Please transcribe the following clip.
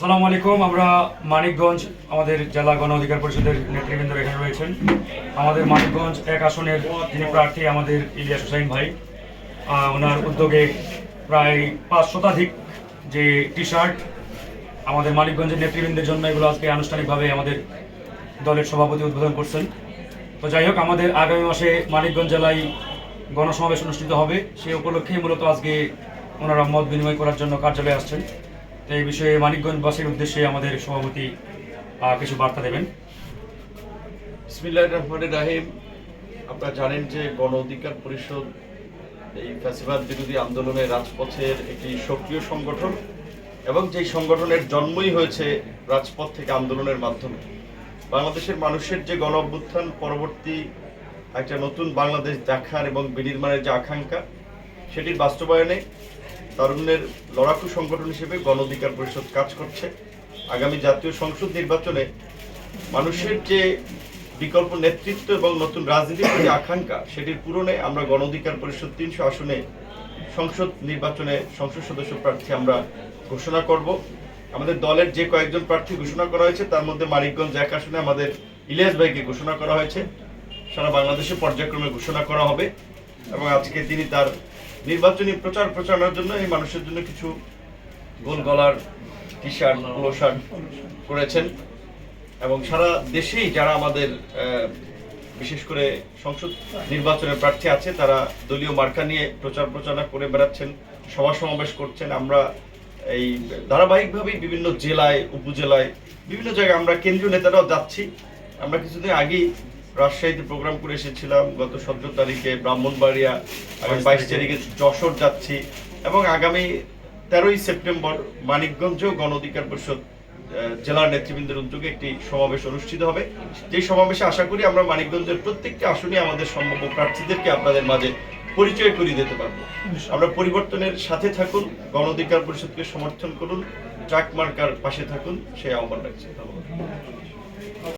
সালাম আলাইকুম, আমরা মানিকগঞ্জ, আমাদের জেলা গণ অধিকার পরিষদের নেতৃবৃন্দ এখানে রয়েছেন। আমাদের মানিকগঞ্জ এক আসনের যিনি প্রার্থী, আমাদের ইলিয়াস হুসাইন ভাই। ওনার উদ্যোগে প্রায় পাঁচ শতাধিক যে টি শার্ট আমাদের মানিকগঞ্জের নেতৃবৃন্দের জন্য এগুলো আজকে আনুষ্ঠানিকভাবে আমাদের দলের সভাপতি উদ্বোধন করছেন। তো যাই হোক, আমাদের আগামী মাসে মানিকগঞ্জ জেলায় গণসমাবেশ অনুষ্ঠিত হবে। সেই উপলক্ষে মূলত আজকে ওনারা মত বিনিময় করার জন্য কার্যালয়ে আসছেন। তো এই বিষয়ে মানিকগঞ্জবাসীর উদ্দেশ্যে আমাদের সভাপতি কিছু বার্তা দেবেন। বিসমিল্লাহ রহমানের রাহিম। আপনারা জানেন যে গণ অধিকার পরিষদ, এই ফ্যাসিবাদ বিরোধী আন্দোলনে রাজপথের একটি সক্রিয় সংগঠন এবং যেই সংগঠনের জন্মই হয়েছে রাজপথ থেকে আন্দোলনের মাধ্যমে। বাংলাদেশের মানুষের যে গণ অভ্যুত্থান, পরবর্তী একটা নতুন বাংলাদেশ দেখার এবং বিনির্মাণের যে আকাঙ্ক্ষা, সেটির বাস্তবায়নে তারুণ্যের লড়াকু সংগঠন হিসেবে গণ অধিকার পরিষদ কাজ করছে। আগামী জাতীয় সংসদ নির্বাচনে মানুষের যে বিকল্প নেতৃত্ব এবং নতুন রাজনীতির যে আকাঙ্ক্ষা, সেটির পূরণে আমরা গণ অধিকার পরিষদ তিনশো আসনে সংসদ নির্বাচনে সংসদ সদস্য প্রার্থী আমরা ঘোষণা করব। আমাদের দলের যে কয়েকজন প্রার্থী ঘোষণা করা হয়েছে, তার মধ্যে মানিকগঞ্জ এক আসনে আমাদের ইলিয়াস ভাইকে ঘোষণা করা হয়েছে। সারা বাংলাদেশে পর্যায়ক্রমে ঘোষণা করা হবে এবং আজকে তিনি তার নির্বাচনী প্রচার প্রচারণার জন্য এই মানুষের জন্য কিছু গোল গলার টি শার্ট করেছেন এবং সারা দেশেই যারা আমাদের বিশেষ করে সংসদ নির্বাচনের প্রার্থী আছে, তারা দলীয় মার্কা নিয়ে প্রচার প্রচারণা করে বেড়াচ্ছেন, সভা সমাবেশ করছেন। আমরা এই ধারাবাহিকভাবেই বিভিন্ন জেলায়, উপজেলায়, বিভিন্ন জায়গায় আমরা কেন্দ্রীয় নেতারাও যাচ্ছি। আমরা কিছুদিন আগেই রাজশাহীতে প্রোগ্রাম করে এসেছিলাম। গত সতেরো তারিখে ব্রাহ্মণবাড়িয়া আগামী বাইশ তারিখে। যশোর যাচ্ছি এবং আগামী তেরোই সেপ্টেম্বর মানিকগঞ্জেও গণ অধিকার পরিষদ জেলার নেতৃবৃন্দের উদ্যোগে একটি সমাবেশ অনুষ্ঠিত হবে। যে সমাবেশে আশা করি আমরা মানিকগঞ্জের প্রত্যেকটি আসনে আমাদের সম্ভাব্য প্রার্থীদেরকে আপনাদের মাঝে পরিচয় করিয়ে দিতে পারব। আমরা পরিবর্তনের সাথে থাকুন গণ অধিকার পরিষদকে সমর্থন করুন ট্রাক মার্কার পাশে থাকুন সেই আহ্বান রাখছি। ধন্যবাদ।